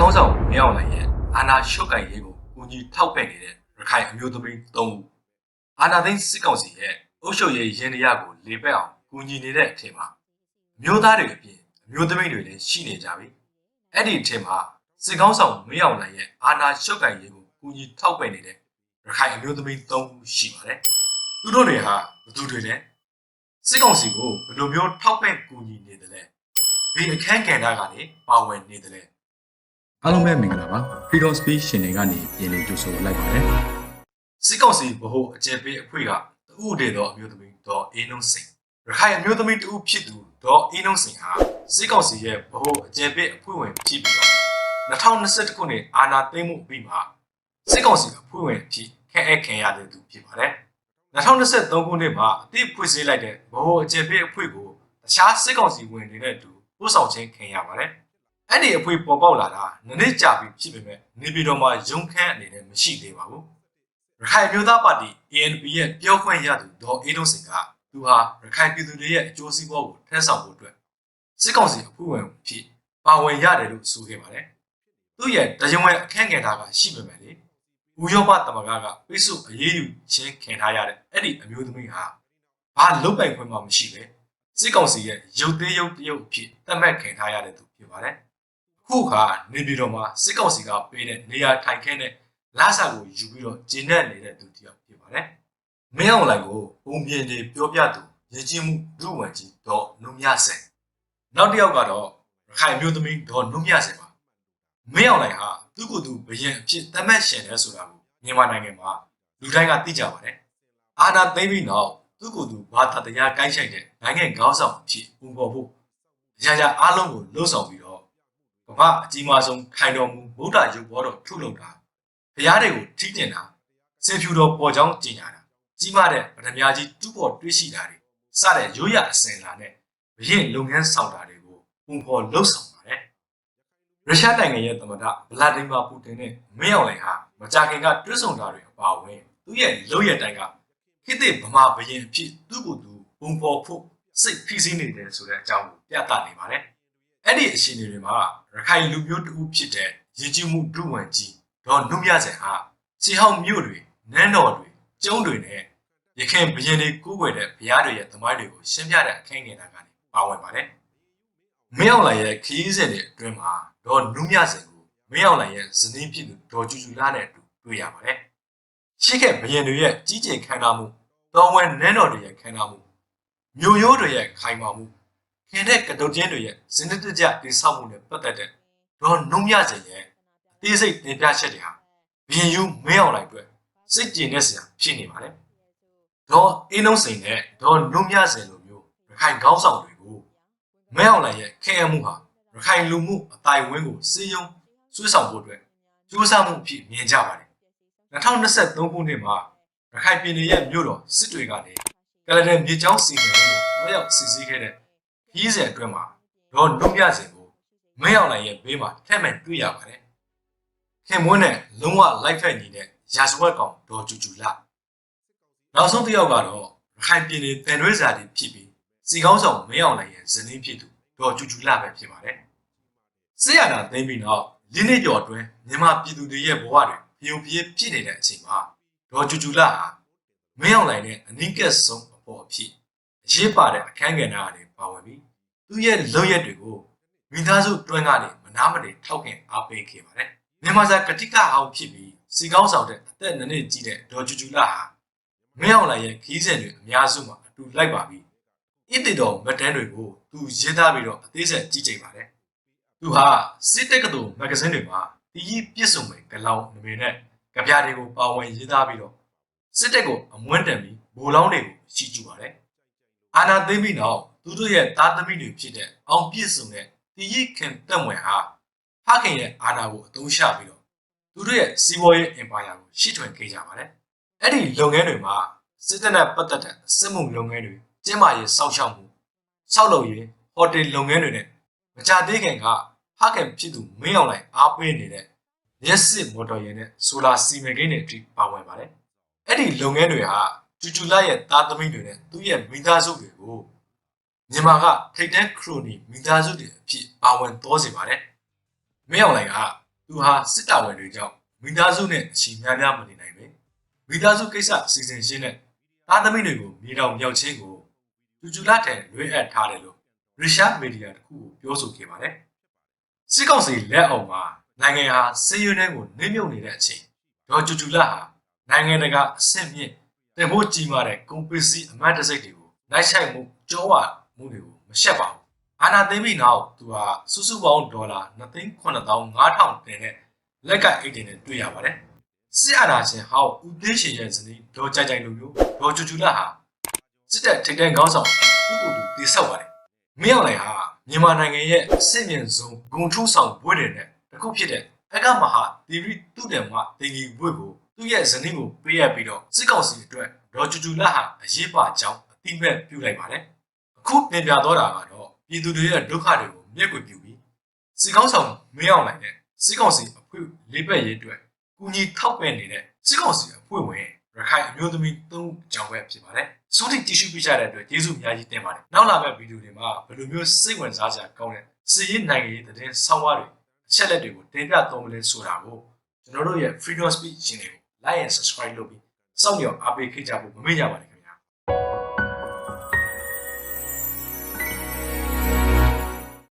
ကောင်းဆောင်မင်းအောင်လှိုင်ရဲ့အာဏာရှုပ်ကိုင်ရေးကိုကူညီထောက်ပံ့နေတဲ့ရခိုင်အမျိုးသမီး၃ဦးအာဏာသိမ်းစစ်ကောင်စီရဲ့အုပ်ချုပ်ရေးရင်းနှီးရကိုလေပတ်အောင်ကူညီနေတဲ့အထင်မှာအမျိုးသားတွေအပြင်အမျိုးသမီးတွေလည်းရှိနေကြပြီအဲ့ဒီအထင်မှာစစ်ကောင်းဆောင်မင်းအောင်လှိုင်ရဲ့အာဏာရှုပ်ကိုင်ရေးကိုကူညီထောက်ပံ့နေတဲ့ရခိုင်အမျိုးသမီး၃ဦးရှိပါတယ်သူတို့တွေဟာဘယ်သူတွေလဲစစ်ကောင်စီကိုဘယ်လိုမျိုးထောက်ပံ့ကူညီနေတယ်လဲဒီအခန်းကဏ္ဍကနေပါဝင်နေတယ်လဲ အားလုံးပဲမင်္ဂလာပါ Freedom Speech ရှင်တွေကနေပြင်လည်ကြိုဆိုလိုက်ပါတယ်စစ်ကောင်စီဗဟိုအကြံပေးအဖွဲ့ကတဦးတည်သောအမျိုးသမီးဒေါ်အေးနုံစိန်ရခိုင်အမျိုးသမီးတဦးဖြစ်သူဒေါ်အေးနုံစိန်ဟာစစ်ကောင်စီရဲ့ဗဟိုအကြံပေးအဖွဲ့ဝင်ဖြစ်ပြီးတော့2021ခုနှစ်အာဏာသိမ်းမှုပြီးမှစစ်ကောင်စီအဖွဲ့ဝင်ဖြစ်ခန့်အပ်ခံရတဲ့သူဖြစ်ပါတယ်2023ခုနှစ်မှာအသစ်ဖွဲ့စည်းလိုက်တဲ့ဗဟိုအကြံပေးအဖွဲ့ကိုတခြားစစ်ကောင်စီဝင်တွေနဲ့အတူပို့ဆောင်ခြင်းခံရပါတယ် အဲ့ဒီအဖွဲ့ပေါ်ပေါက်လာတာနနစ်ကြာပြီဖြစ်ပေမဲ့နေပြည်တော်မှာရုံခန့်အနေနဲ့မရှိသေးပါဘူးရခိုင်မျိုးသားပါတီ ANP ရဲ့ပြောခွင့်ရသူဒေါ်အေးဒုံစင်ကသူဟာရခိုင်ပြည်သူတွေရဲ့အကျိုးစီးပွားကိုထမ်းဆောင်ဖို့အတွက်စစ်ကောင်စီအဖွဲ့ဝင်ဖြစ်ပါဝင်ရတယ်လို့ဆိုခဲ့ပါတယ်။သူ့ရဲ့တရားဝင်အခန့်ကဏ္ဍကရှိပေမဲ့လေဥရောပသမဂ္ဂကပိတ်ဆို့အရေးယူခြင်းခံထားရတဲ့အဲ့ဒီအမျိုးသမီးဟာဘာလုတ်ပိုင်ခွင့်မှမရှိပဲစစ်ကောင်စီရဲ့ရုပ်သေးရုပ်တရုပ်အဖြစ်သတ်မှတ်ခံထားရတဲ့သူဖြစ်ပါတယ်။အ ခုခါနေပြည်တော်မှာစစ်ကောင်စီကပေးတဲ့နေရာထိုင်ခင်းတဲ့လာစာကိုယူပြီးတော့ဂျင်းနဲ့နေတဲ့သူတစ်ယောက်ဖြစ်ပါတယ်။မင်းအောင်လှိုင်ကိုပုံပြင်တွေပြောပြသူရည်ကြီးမှုဒုဝန်ကြီးဒေါ်နုမြဆန်နောက်တစ်ယောက်ကတော့ရခိုင်မျိုးသမီးဒေါ်နုမြဆန်ပါမင်းအောင်လှိုင်ဟာသူ့ကိုယ်သူဘရင်အဖြစ်သတ်မှတ်ရှင်တယ်ဆိုတာကိုမြန်မာနိုင်ငံမှာလူတိုင်းကသိကြပါတယ်။အာဏာသိမ်းပြီးနောက်သူ့ကိုယ်သူဘာသာတရားကိုင်းဆိုင်တဲ့နိုင်ငံခေါင်းဆောင်အဖြစ်ပုံပေါ်ဖို့အရာရာအားလုံးကိုလှုံ့ဆော်ပြီးတော့ ကမ္ဘာအကြီးမားဆုံးခိုင်တော်မူဗုဒ္ဓရုပ်ဘောတော်ထုတ်လုပ်တာဘုရားတွေကိုထိတင်တာစင်ဖြူတော်ပေါ်ချောင်းကျင်ညာတာကြီးမားတဲ့ဗဒမြာကြီးတူးပေါ်တွေးရှိတာတွေစတဲ့ရိုးရအစင်လာနဲ့ဘရင်လုပ်ငန်းဆောင်တာတွေကိုပုံဖော်လှုပ်ဆောင်ပါတယ်ရုရှားနိုင်ငံရဲ့သမ္မတဗလာဒီမာပူတင်နဲ့မင်းအောင်လှိုင်ဟာမကြာခင်ကတွစ်ဆောင်တာတွေအပါအဝင်သူ့ရဲ့လုပ်ရတိုင်းကခိတိဗမာဘရင်အဖြစ်သူ့ကိုယ်သူပုံဖော်ဖို့စိတ်ဖိစီးနေတယ်ဆိုတဲ့အကြောင်းကိုပြသနေပါတယ် အဲ့ဒီအရှင်တွေမှာရခိုင်လူမျိုးတူဖြစ်တဲ့ရည်ကြီးမှုဒုဝန်ကြီးဒေါ်နုမြစင်ဟာစီဟောင်းမြို့တွေနန်းတော်တွေကျုံးတွေနဲ့ရခင်ဘရင်တွေကိုးကွယ်တဲ့ဘုရားတွေရဲ့သမိုင်းတွေကိုရှင်းပြတဲ့အခင်းငယ်တာကနေပါဝင်ပါတယ်။မင်းအောင်လှိုင်ရဲ့ခရီးစဉ်တွေအတွင်းမှာဒေါ်နုမြစင်ကိုမင်းအောင်လှိုင်ရဲ့ဇနီးဖြစ်သူဒေါ်ကျူကျူလာနဲ့အတူတွေ့ရပါတယ်။ရှိခဲ့ဘရင်တွေရဲ့ကြီးကျယ်ခမ်းနားမှုတော်ဝင်နန်းတော်တွေရဲ့ခမ်းနားမှုမြို့ရိုးတွေရဲ့ခိုင်မာမှု ခင်တဲ့ကတုတ်ကျင်းတွေရဲ့စနစ်တကျတည်ဆောက်မှုနဲ့ပတ်သက်တဲ့ဒေါ်နုမြစင်ရဲ့တေးစိတ်တင်ပြချက်တွေဟာဘရင်ယူမင်းအောင်လိုက်အတွက်စိတ်ကျင်တဲ့ဆရာဖြစ်နေပါတယ်။ဒေါ်အင်းလုံးစိန်နဲ့ဒေါ်နုမြစင်လိုမျိုးရခိုင်ကောင်းဆောင်တွေကိုမင်းအောင်လိုက်ရဲ့ခဲအမှုဟာရခိုင်လူမှုအတိုင်းဝင်းကိုစီယုံဆွေးဆောင်ဖို့အတွက်ကြိုးစားမှုအဖြစ်မြင်ကြပါတယ်။2023ခုနှစ်မှာရခိုင်ပြည်နယ်ရဲ့မြို့တော်စစ်တွေကနေကလဒန်မြေကျောင်းစီမံကိန်းကိုတော့ရောက်စီစီခဲ့တဲ့ ခီးစဉ်အတွင်းမှာဒေါ်နုမြစင်ကိုမင်းအောင်လိုက်ရဲ့ဘေးမှာထက်မှန်တွေ့ရပါတယ်။ခင်မွန်းနဲ့လုံးဝလိုက်ဖက်ညီတဲ့ရာဇဝတ်ကောင်ဒေါ်ကျူကျူလာနောက်ဆုံးတစ်ယောက်ကတော့ရခိုင်ပြည်နယ်တန်ရွေးစာတီဖြစ်ပြီးစီကောင်းဆောင်မင်းအောင်လှိုင်ရဲ့ဇနီးဖြစ်သူဒေါ်ကျူကျူလာပဲဖြစ်ပါတယ်ဆေးရတာသိမ်းပြီးနောက်လင်းနေကျော်အတွင်းမြန်မာပြည်သူတွေရဲ့ဘဝတွေဖျော်ဖြေဖြစ်နေတဲ့အချိန်မှာဒေါ်ကျူကျူလာဟာမင်းအောင်လှိုင်နဲ့အနီးကပ်ဆုံးအပေါ်အဖြစ်အရေးပါတဲ့အခန်းကဏ္ဍကနေ ပါဝင်ပြီးသူ့ရဲ့လုပ်ရက်တွေကိုမိသားစုတွင်းကနေမနာမနေထောက်ခင်အားပေးခဲ့ပါတယ်မြန်မာစာကတိကအောင်ဖြစ်ပြီးစီကောင်းဆောင်တဲ့အသက်နည်းနည်းကြီးတဲ့ဒေါ်ကျူကျူလာဟာမင်းအောင်လှိုင်ရဲ့ခီးစဉ်တွေအများစုမှာအတူလိုက်ပါပြီးဣတိတော်မတန်းတွေကိုသူရေးသားပြီးတော့အသေးစိတ်ကြည့်ကြပါတယ်သူဟာစစ်တက်ကတူမဂ္ဂဇင်းတွေမှာတီးကြီးပြည့်စုံမဲ့ဂလောင်နမေနဲ့ကြပြတွေကိုပါဝင်ရေးသားပြီးတော့စစ်တက်ကိုအမွန်းတန်ပြီးဘိုးလောင်းတွေကိုချီးကျူးပါတယ်အာနာသိမ့်ပြီးနောက် သူတို့ရဲ့သားသမီးတွေဖြစ်တဲ့အောင်ပြည့်စုံတဲ့တီးကြီးခင်တက်မွင်ဟာဖခင်ရဲ့အာနာကိုအသုံးချပြီးတော့သူတို့ရဲ့စီးပွားရေး empire ကိုရှေ့ထွင်ခဲ့ကြပါတယ်။အဲ့ဒီလုပ်ငန်းတွေမှာစစ်တပ်နဲ့ပတ်သက်တဲ့စစ်မှုလုပ်ငန်းတွေကျင်းမာရေးစောင့်ရှောက်မှုဆောက်လုပ်ရေးဟိုတယ်လုပ်ငန်းတွေနဲ့မကြသေးခင်ကဖခင်ဖြစ်သူမင်းအောင်လိုက်အားပေးနေတဲ့ရက်စစ်မော်တော်ယာဉ်နဲ့ဆိုလာစီမံကိန်းတွေအထိပါဝင်ပါတယ်။အဲ့ဒီလုပ်ငန်းတွေဟာကျူကျူလာရဲ့သားသမီးတွေနဲ့သူ့ရဲ့မိသားစုတွေကို မြန်မာကထိတ်တန်းခရိုနီမိသားစုတွေအဖြစ်ပါဝင်သွားစေပါတယ်။မင်းအောင်လိုက်ကသူဟာစစ်တာဝန်တွေကြောင့်မိသားစုနဲ့အချိန်များများမနေနိုင်ပဲမိသားစုကိစ္စစီစဉ်ရှင်းတဲ့သားသမီးတွေကိုမြေတောင်မြောက်ချင်းကိုကျူကျူလာတဲ့လွေးအပ်ထားတယ်လို့ရုရှားမီဒီယာတခုကိုပြောဆိုခဲ့ပါတယ်စစ်ကောင်စီလက်အောက်မှာနိုင်ငံဟာစေရွနှဲကိုနှိမ့်မြုပ်နေတဲ့အချိန်ဒေါ်ကျူကျူလာဟာနိုင်ငံတကာအဆင့်မြင့်တင်ဖို့ကြီးမားတဲ့ကုန်ပစ္စည်းအမတ်တစိတ်တွေကိုနိုင်ဆိုင်မှုကြောဝ မှုတွေကိုမရှက်ပါဘူးအာနာသိမ်းပြီးနောက်သူဟာစုစုပေါင်းဒေါ်လာ2,9500တင်တဲ့လက်ကအိတ်တင်နဲ့တွေ့ရပါတယ်။စစ်အာဏာရှင်ဟောက်ဦးသိန်းရှင်ရဲ့ဇနီးဒေါ်ကြိုင်ကြိုင်လိုမျိုးဒေါ်ကျူကျူလာဟာစစ်တပ်ထိပ်တန်းခေါင်းဆောင်သူ့ကိုယ်သူတိဆောက်ပါတယ်။မင်းအောင်လှိုင်ဟာမြန်မာနိုင်ငံရဲ့အဆင့်မြင့်ဆုံးဂုံထူးဆောင်ဘွဲတွေနဲ့တစ်ခုဖြစ်တဲ့အကမဟာတီဗီသူ့တယ်မှာတင်ကြီးဘွဲကိုသူ့ရဲ့ဇနီးကိုပေးရပြီးတော့စစ်ကောင်စီအတွက်ဒေါ်ကျူကျူလာဟာအရေးပါကြောင်းအတိအမဲ့ပြုလိုက်ပါတယ်။အ ခုပြင်ပြတော့တာကတော့ပြည်သူတွေရဲ့ဒုက္ခတွေကိုမျက်ကွယ်ပြုပြီးစီကောင်းဆောင်မင်းအောင်နိုင်တဲ့စီကောင်စီအဖွဲ့လေးဘက်ရေးအတွက်ကူညီထောက်ပံ့နေတဲ့စီကောင်စီအဖွဲ့ဝင်ရခိုင်အမျိုးသမီး၃ကြောင်ပဲဖြစ်ပါတယ်။စုံတိတ िश ူပြကြတဲ့အတွက်ကျေးဇူးအများကြီးတင်ပါတယ်။နောက်လာမယ့်ဗီဒီယိုတွေမှာဘယ်လိုမျိုးစိတ်ဝင်စားစရာကောင်းတဲ့စီးရင်နိုင်ငံရေးသတင်းဆောင်းပါးတွေအချက်လက်တွေကိုတင်ပြတော်မလဲဆိုတာကိုကျွန်တော်တို့ရဲ့ Freedom Speech ရှင်တွေကို like and subscribe လုပ်ပြီးစောင့်မျှော်အားပေးခဲ့ကြဖို့မမေ့ကြပါနဲ့ခင်ဗျာ